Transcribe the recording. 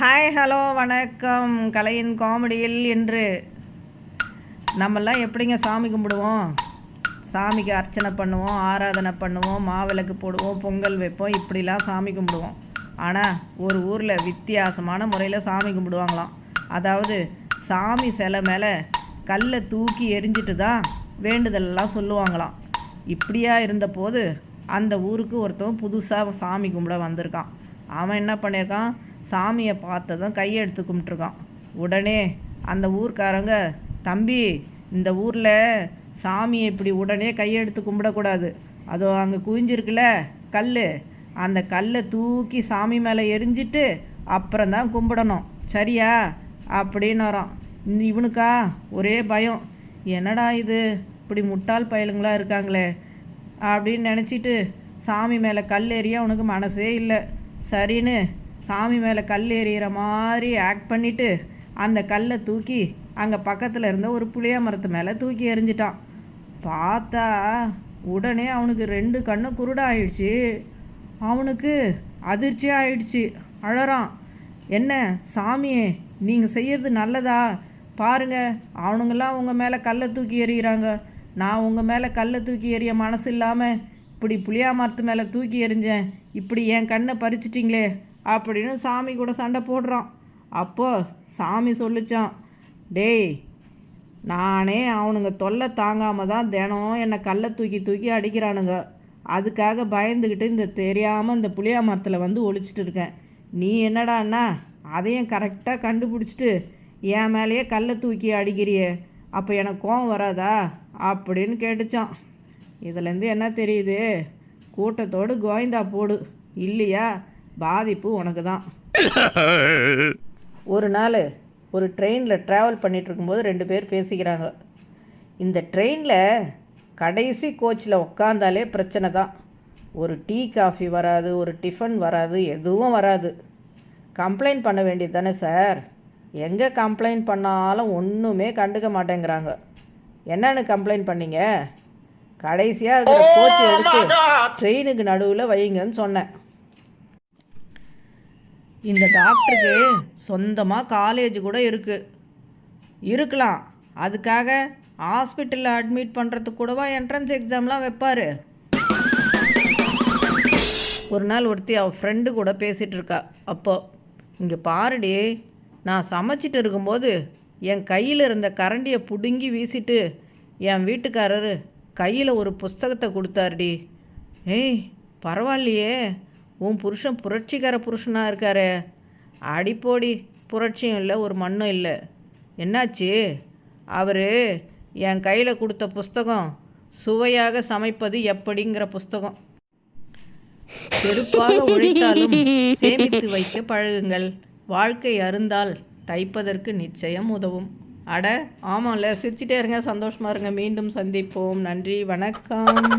Hi hello வணக்கம். கலையின் காமெடியில் என்று நம்மெல்லாம் எப்படிங்க சாமி கும்பிடுவோம்? சாமிக்கு அர்ச்சனை பண்ணுவோம் ஆராதனை பண்ணுவோம் மாவிளக்கு போடுவோம் பொங்கல் வைப்போம் இப்படிலாம் சாமி கும்பிடுவோம். ஆனால் ஒரு ஊரில் வித்தியாசமான முறையில் சாமி கும்பிடுவாங்களாம். அதாவது சாமி சிலை மேலே கல்லை தூக்கி எரிஞ்சிட்டு தான் வேண்டுதலெல்லாம் சொல்லுவாங்களாம். இப்படியா இருந்தபோது அந்த ஊருக்கு ஒருத்தவன் புதுசாக சாமி கும்பிட வந்திருக்கான். அவன் என்ன பண்ணியிருக்கான்? சாமியை பார்த்ததும் கையை எடுத்து உடனே அந்த ஊர்க்காரங்க தம்பி இந்த ஊரில் சாமியை இப்படி உடனே கையெடுத்து கும்பிடக்கூடாது. அதோ அங்கே குவிஞ்சிருக்குல்ல கல் அந்த கல்லை தூக்கி சாமி மேலே எரிஞ்சிட்டு அப்புறம் தான் கும்பிடணும். சரியா? அப்படின்னு வரான் இவனுக்கா? ஒரே பயம். என்னடா இது? இப்படி முட்டாள் பயலுங்களா இருக்காங்களே? அப்படின்னு நினச்சிட்டு சாமி மேலே கல் எறிய அவனுக்கு மனசே இல்லை. சரின்னு சாமி மேலே கல் எறிகிற மாதிரி ஆக்ட் பண்ணிவிட்டு அந்த கல்லை தூக்கி அங்கே பக்கத்தில் இருந்த ஒரு புளிய மரத்து மேலே தூக்கி எறிஞ்சிட்டான். பார்த்தா உடனே அவனுக்கு ரெண்டு கண்ணு குருடாயிடுச்சு. அவனுக்கு அதிர்ச்சி ஆயிடுச்சு. அழறான். என்ன சாமியே நீங்கள் செய்கிறது நல்லதா? பாருங்கள் அவனுங்கெல்லாம் உங்கள் மேலே கல்லை தூக்கி எறிகிறாங்க நான் உங்கள் மேலே கல்லை தூக்கி எறிய மனசு இல்லாமல் இப்படி புளியா மரத்து மேலே தூக்கி எறிஞ்சேன். இப்படி என் கண்ணை பறிச்சிட்டிங்களே அப்படின்னு சாமி கூட சண்டை போடுறான். அப்போ சாமி சொல்லிச்சான் டேய் நானே அவனுங்க தொல்லை தாங்காமல் தான் தினம் என்னை கல்லை தூக்கி தூக்கி அடிக்கிறானுங்க. அதுக்காக பயந்துக்கிட்டு இந்த தெரியாமல் இந்த புளியா மரத்தில் வந்து ஒழிச்சிட்டு இருக்கேன். நீ என்னடான்னா அதையும் கரெக்டாக கண்டுபிடிச்சிட்டு என் மேலேயே கல்லை தூக்கி அடிக்கிறியே அப்போ எனக்கு கோவம் வராதா? அப்படின்னு கேட்டுச்சான். இதுலேருந்து என்ன தெரியுது? கூட்டத்தோடு கோவிந்தா போடு இல்லையா? பாதிப்பு உனக்கு தான் ஒரு நாள் ஒரு ட்ரெயினில் ட்ராவல் பண்ணிட்டு இருக்கும்போது ரெண்டு பேர் பேசிக்கிறாங்க. இந்த ட்ரெயினில் கடைசி கோச்சில் உக்காந்தாலே பிரச்சனை தான். ஒரு டீ காஃபி வராது ஒரு டிஃபன் வராது எதுவும் வராது. கம்ப்ளைண்ட் பண்ண வேண்டியது தானே சார் எங்கே கம்ப்ளைண்ட் பண்ணாலும் ஒன்றுமே கண்டுக்க மாட்டேங்கிறாங்க. என்னன்னு கம்ப்ளைண்ட் பண்ணீங்க? கடைசியாக இருக்கிற கோச் எடுத்து ட்ரெயினுக்கு நடுவில் வைங்கன்னு சொன்னேன். இந்த டாக்டருக்கு சொந்தமாக காலேஜ் கூட இருக்குது இருக்கலாம். அதுக்காக ஹாஸ்பிட்டலில் அட்மிட் பண்ணுறதுக்கு கூடவா என்ட்ரன்ஸ் எக்ஸாம்லாம் வைப்பார். ஒரு நாள் ஒருத்தி அவள் ஃப்ரெண்டு கூட பேசிகிட்டு இருக்கா. அப்போ இங்கே பாருடி நான் சமைச்சிட்டு இருக்கும்போது என் கையில் இருந்த கரண்டியை பிடுங்கி வீசிட்டு என் வீட்டுக்காரரு கையில் ஒரு புஸ்தகத்தை கொடுத்தாருடி. ஏய் பரவாயில்லையே. உன் புருஷன் புரட்சிகர புருஷனாக இருக்காரே. அடிப்போடி புரட்சியும் இல்லை ஒரு மண்ணும் இல்லை. என்னாச்சு? அவர் என் கையில் கொடுத்த புஸ்தகம் சுவையாக சமைப்பது எப்படிங்கிற புஸ்தகம். செருப்பாக உழைத்தாலும் சேமித்து வைக்க பழகுங்கள். வாழ்க்கை அருந்தால் தைப்பதற்கு நிச்சயம் உதவும். அட ஆமாம்ல சிரிச்சிட்டே இருங்க சந்தோஷமா இருங்க. மீண்டும் சந்திப்போம். நன்றி வணக்கம்.